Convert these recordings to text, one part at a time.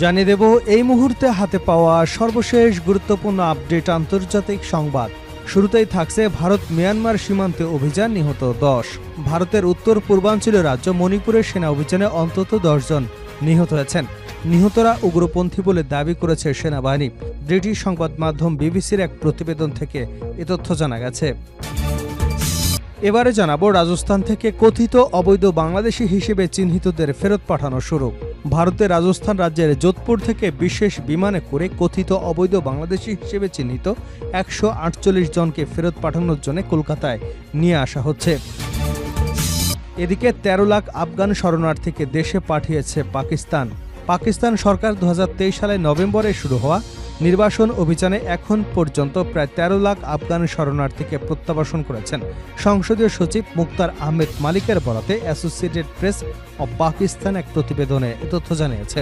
জানিয়ে দেব, এই মুহূর্তে হাতে পাওয়া সর্বশেষ গুরুত্বপূর্ণ আপডেট আন্তর্জাতিক সংবাদ। শুরুতেই থাকছে ভারত মিয়ানমার সীমান্তে অভিযান নিহত দশ। ভারতের উত্তর পূর্বাঞ্চলীয় রাজ্য মণিপুরের সেনা অভিযানে অন্তত দশজন নিহত হয়েছেন। নিহতরা উগ্রপন্থী বলে দাবি করেছে সেনাবাহিনী। ব্রিটিশ সংবাদ মাধ্যম বিবিসির এক প্রতিবেদন থেকে এ তথ্য জানা গেছে। এবারে জানাব, রাজস্থান থেকে কথিত অবৈধ বাংলাদেশি হিসেবে চিহ্নিতদের ফেরত পাঠানো শুরু। ভারতের রাজস্থান রাজ্যের যোধপুর থেকে বিশেষ বিমানে করে কথিত অবৈধ বাংলাদেশি হিসেবে চিহ্নিত একশো আটচল্লিশ জনকে ফেরত পাঠানোর জন্য কলকাতায় নিয়ে আসা হচ্ছে। এদিকে ১৩ লাখ আফগান শরণার্থীকে দেশে পাঠিয়েছে পাকিস্তান। পাকিস্তান সরকার দু হাজার তেইশ সালে নভেম্বরে শুরু হওয়া নির্বাসন অভিযানে এখন পর্যন্ত প্রায় ১৩ লাখ আফগান শরণার্থীকে প্রত্যাবাসন করেছেন। সংসদীয় সচিব মুক্তার আহমেদ মালিকের বরাতে অ্যাসোসিয়েটেড প্রেস অব পাকিস্তান এক প্রতিবেদনে তথ্য জানিয়েছে।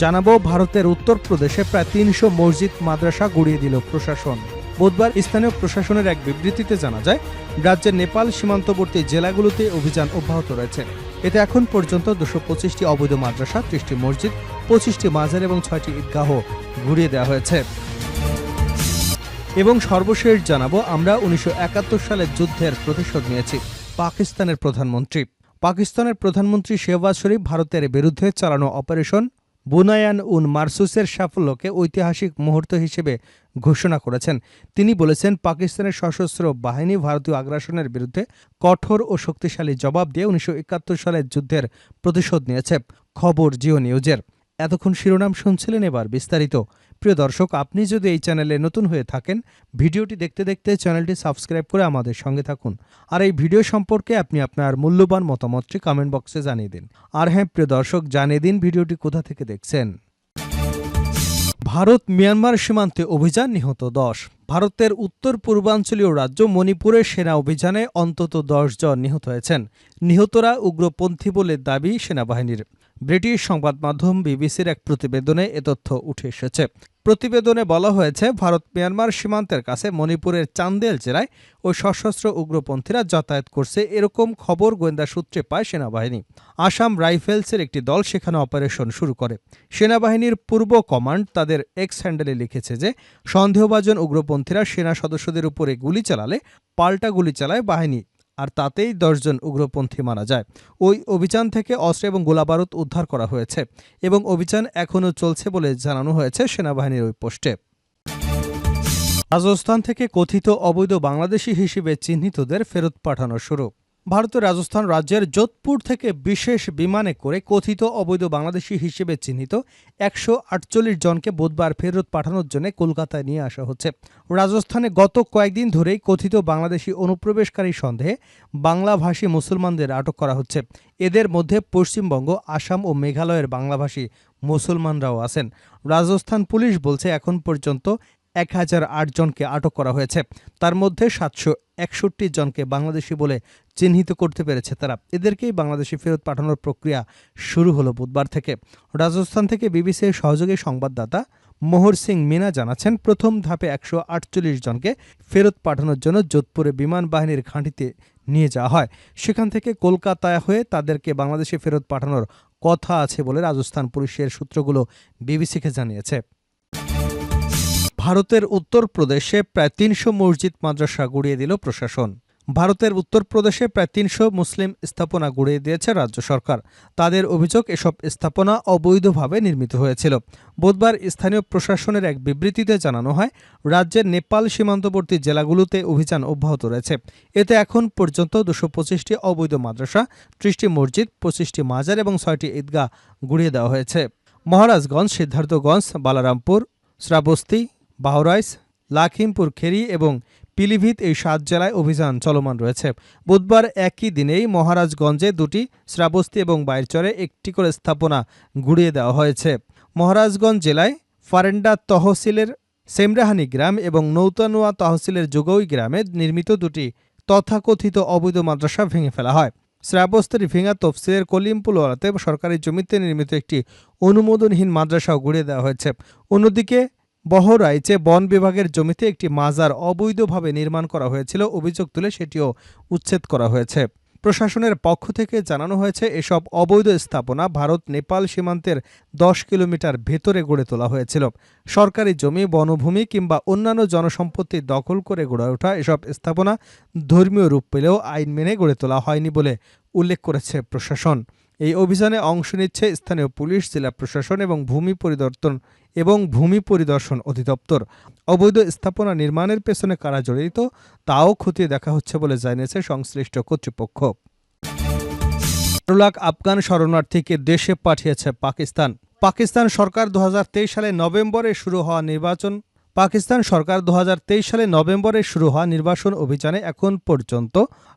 জানাব, ভারতের উত্তরপ্রদেশে প্রায় তিনশো মসজিদ, মাদ্রাসা গুড়িয়ে দিল প্রশাসন। বুধবার স্থানীয় প্রশাসনের এক বিবৃতিতে জানা যায়, রাজ্যের নেপাল সীমান্তবর্তী জেলাগুলোতে অভিযান অব্যাহত রয়েছে। এতে এখন পর্যন্ত দুশো পঁচিশটি অবৈধ মাদ্রাসা, ত্রিশটি মসজিদ পঁচিশটি মাজার এবং ছয়টি ঈদগাহ ঘুরিয়ে দেওয়া হয়েছে। এবং সর্বশেষ জানাব, আমরা উনিশশো একাত্তর সালের যুদ্ধের প্রতিশোধ নিয়েছি, পাকিস্তানের প্রধানমন্ত্রী। পাকিস্তানের প্রধানমন্ত্রী শেহবাজ শরীফ ভারতের বিরুদ্ধে চালানো অপারেশন বুনায়ান উন মারসুসের সাফল্যকে ঐতিহাসিক মুহূর্ত হিসেবে ঘোষণা করেছেন। তিনি বলেছেন, পাকিস্তানের সশস্ত্র বাহিনী ভারতীয় আগ্রাসনের বিরুদ্ধে কঠোর ও শক্তিশালী জবাব দিয়ে উনিশশো একাত্তর সালের যুদ্ধের প্রতিশোধ নিয়েছে। খবর জিও নিউজের। এতক্ষণ শিরোনাম শুনছিলেন এবার বিস্তারিত। প্রিয় দর্শক, আপনি যদি এই চ্যানেলে নতুন হয়ে থাকেন, ভিডিওটি দেখতে দেখতে চ্যানেলটি সাবস্ক্রাইব করে আমাদের সঙ্গে থাকুন। আর এই ভিডিও সম্পর্কে আপনি আপনার মূল্যবান মতামতটি কমেন্ট বক্সে জানিয়ে দিন। আর হ্যাঁ প্রিয় দর্শক, জানিয়ে দিন ভিডিওটি কোথা থেকে দেখছেন। ভারত মিয়ানমার সীমান্তে অভিযান নিহত দশ। ভারতের উত্তর পূর্বাঞ্চলীয় রাজ্য মণিপুরের সেনা অভিযানে অন্তত দশ জন নিহত হয়েছেন। নিহতরা উগ্রপন্থী বলে দাবি সেনাবাহিনীর। ব্রিটিশ সংবাদ মাধ্যম বিবিসির এক প্রতিবেদনে এ তথ্য উঠে এসেছে। প্রতিবেদনে বলা হয়েছে, ভারত মিয়ানমার সীমান্তের কাছে মণিপুরের চান্দেল জেলায় ওই সশস্ত্র উগ্রপন্থীরা যাতায়াত করছে। এরকম খবর গোয়েন্দা সূত্রে পায় সেনাবাহিনী। আসাম রাইফেলসের একটি দল সেখানে অপারেশন শুরু করে। সেনাবাহিনীর পূর্ব কমান্ড তাদের এক্স হ্যান্ডেলে লিখেছে যে, সন্দেহভাজন উগ্রপন্থীরা সেনা সদস্যদের উপরে গুলি চালালে, পাল্টা গুলি চালায় বাহিনী আর তাতেই দশজন উগ্রপন্থী মারা যায়। ওই অভিযান থেকে অস্ত্র এবং গোলাবারুদ উদ্ধার করা হয়েছে এবং অভিযান এখনও চলছে বলে জানানো হয়েছে সেনাবাহিনীর ওই পোস্টে। রাজস্থান থেকে কথিত অবৈধ বাংলাদেশি হিসেবে চিহ্নিতদের ফেরত পাঠানো শুরু। ভারতের রাজস্থান রাজ্যের যোধপুর থেকে বিশেষ বিমানে করে কথিত অবৈধ বাংলাদেশি হিসেবে চিহ্নিত একশো আটচল্লিশ জনকে বুধবার ফেরত পাঠানোর জন্য কলকাতায় নিয়ে আসা হচ্ছে। রাজস্থানে গত কয়েকদিন ধরেই কথিত বাংলাদেশি অনুপ্রবেশকারী সন্দেহে বাংলাভাষী মুসলমানদের আটক করা হচ্ছে। এদের মধ্যে পশ্চিমবঙ্গ, আসাম ও মেঘালয়ের বাংলাভাষী মুসলমানরাও আছেন। রাজস্থান পুলিশ বলছে, এখন পর্যন্ত এক হাজার আট জনকে আটক করা হয়েছে। তার মধ্যে সাতশো একষট্টি জনকে বাংলাদেশি বলে চিহ্নিত করতে পেরেছে তারা। এদেরকেই বাংলাদেশি ফেরত পাঠানোর প্রক্রিয়া শুরু হলো বুধবার থেকে। রাজস্থান থেকে বিবিসির সহযোগী সংবাদদাতা মোহর সিং মিনা জানাচ্ছেন, প্রথম ধাপে একশো আটচল্লিশ জনকে ফেরত পাঠানোর জন্য যোধপুরে বিমান বাহিনীর ঘাঁটিতে নিয়ে যাওয়া হয়। সেখান থেকে কলকাতায় হয়ে তাদেরকে বাংলাদেশে ফেরত পাঠানোর কথা আছে বলে রাজস্থান পুলিশের সূত্রগুলো বিবিসিকে জানিয়েছে। ভারতের উত্তরপ্রদেশে প্রায় তিনশো মসজিদ মাদ্রাসা গুড়িয়ে দিল প্রশাসন। ভারতের উত্তরপ্রদেশে প্রায় তিনশো মুসলিম স্থাপনা গুড়িয়ে দিয়েছে রাজ্য সরকার। তাদের অভিযোগ, এসব স্থাপনা অবৈধভাবে নির্মিত হয়েছিল। বুধবার স্থানীয় প্রশাসনের এক বিবৃতিতে জানানো হয়, রাজ্যের নেপাল সীমান্তবর্তী জেলাগুলোতে অভিযান অব্যাহত রয়েছে। এতে এখন পর্যন্ত দুশো পঁচিশটি অবৈধ মাদ্রাসা, ত্রিশটি মসজিদ, পঁচিশটি মাজার এবং ছয়টি ঈদগাহ গুড়িয়ে দেওয়া হয়েছে। মহারাজগঞ্জ, সিদ্ধার্থগঞ্জ, বালারামপুর, শ্রাবস্তি বাহরাইস লাখিমপুর খেরি এবং পিলিভিত এই সাত জেলায় অভিযান চলমান রয়েছে। বুধবার একই দিনেই মহারাজগঞ্জে দুটি শ্রাবস্তি এবং বাইরচরে একটি করে স্থাপনা গুড়িয়ে দেওয়া হয়েছে। মহারাজগঞ্জ জেলায় ফারেন্ডা তহসিলের সেমরাহানি গ্রাম এবং নৌতানুয়া তহসিলের যোগই গ্রামে নির্মিত দুটি তথাকথিত অবৈধ মাদ্রাসা ভেঙে ফেলা হয়। শ্রাবস্তির ভেঙা তফসিলের কলিমপুলওয়ালাতে সরকারি জমিতে নির্মিত একটি অনুমোদনহীন মাদ্রাসাও গুড়িয়ে দেওয়া হয়েছে। অন্যদিকে বহরাইচে বন বিভাগের জমিতে একটি মাজার অবৈধভাবে নির্মাণ করা হয়েছিল, অভিযোগ তুলে সেটিও উচ্ছেদ করা হয়েছে। প্রশাসনের পক্ষ থেকে জানানো হয়েছে, এসব অবৈধ স্থাপনা ভারত নেপাল সীমান্তের দশ কিলোমিটার ভেতরে গড়ে তোলা হয়েছিল। সরকারি জমি, বনভূমি কিংবা অন্যান্য জনসম্পত্তি দখল করে গড়ে ওঠা এসব স্থাপনা ধর্মীয় রূপ পেলেও আইন মেনে গড়ে তোলা হয়নি বলে উল্লেখ করেছে প্রশাসন। এই অভিযানে অংশ নিচ্ছে স্থানীয় পুলিশ, জেলা প্রশাসন এবং ভূমি পরিদর্শন এবং ভূমি পরিদর্শন অধিদপ্তর। অবৈধ স্থাপনা নির্মাণের পেছনে কারা জড়িত তাও খতিয়ে দেখা হচ্ছে বলে জানিয়েছে সংশ্লিষ্ট কর্তৃপক্ষ। লাখ আফগান শরণার্থীকে দেশে পাঠিয়েছে পাকিস্তান। পাকিস্তান সরকার দু হাজার তেইশ সালে নভেম্বরে শুরু হওয়া নির্বাচন পাকিস্তান সরকার দু হাজার তেইশ সালে নভেম্বরে শুরু হওয়া নির্বাচন অভিযানে এখন পর্যন্ত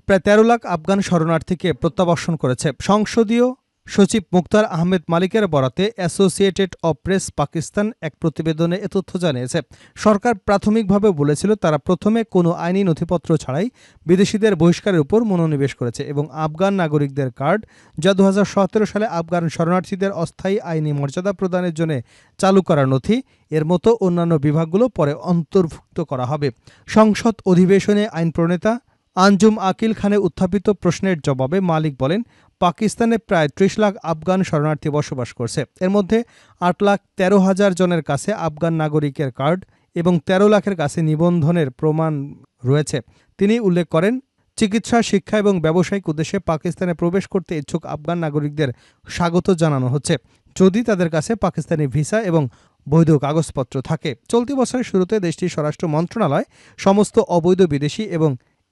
প্রায় তেরো লাখ আফগান শরণার্থীকে প্রত্যাবর্ষণ করেছে। সংসদীয় সচিব মুক্তার আহমেদ মালিকের বরাতে অ্যাসোসিয়েটেড অব প্রেস পাকিস্তান এক প্রতিবেদনে এ তথ্য জানিয়েছে। সরকার প্রাথমিকভাবে বলেছিল, তারা প্রথমে কোনো আইনি নথিপত্র ছাড়াই বিদেশিদের বহিষ্কারের উপর মনোনিবেশ করেছে এবং আফগান নাগরিকদের কার্ড, যা দু হাজার সতেরো সালে আফগান শরণার্থীদের অস্থায়ী আইনি মর্যাদা প্রদানের জন্য চালু করা নথি, এর মতো অন্যান্য বিভাগগুলো পরে অন্তর্ভুক্ত করা হবে। সংসদ অধিবেশনে আইন প্রণেতা আঞ্জুম আকিল খানে উত্থাপিত প্রশ্নের জবাবে মালিক বলেন, পাকিস্তানে প্রায় ত্রিশ লাখ আফগান শরণার্থী বসবাস করছে। এর মধ্যে আট লাখ তেরো হাজার জনের কাছে আফগান নাগরিকের কার্ড এবং তেরো লাখের কাছে নিবন্ধনের প্রমাণ রয়েছে। তিনি উল্লেখ করেন, চিকিৎসা, শিক্ষা এবং ব্যবসায়িক উদ্দেশ্যে পাকিস্তানে প্রবেশ করতে ইচ্ছুক আফগান নাগরিকদের স্বাগত জানানো হচ্ছে। যদি তাদের কাছে পাকিস্তানি ভিসা এবং বৈধ কাগজপত্র থাকে। চলতি বছরের শুরুতে দেশটির স্বরাষ্ট্র মন্ত্রণালয় সমস্ত অবৈধ বিদেশি এবং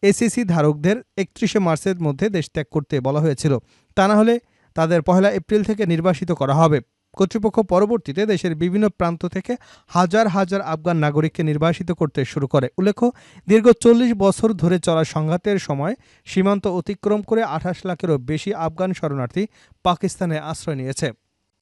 এসিসি ধারকদের একত্রিশে মার্চের মধ্যে দেশ ত্যাগ করতে বলা হয়েছিল। তা না হলে তাদের পহেলা এপ্রিল থেকে নির্বাসিত করা হবে। কর্তৃপক্ষ পরবর্তীতে দেশের বিভিন্ন প্রান্ত থেকে হাজার হাজার আফগান নাগরিককে নির্বাসিত করতে শুরু করে। উল্লেখ্য, দীর্ঘ চল্লিশ বছর ধরে চলা সংঘাতের সময় সীমান্ত অতিক্রম করে আঠাশ লাখেরও বেশি আফগান শরণার্থী পাকিস্তানে আশ্রয় নিয়েছে।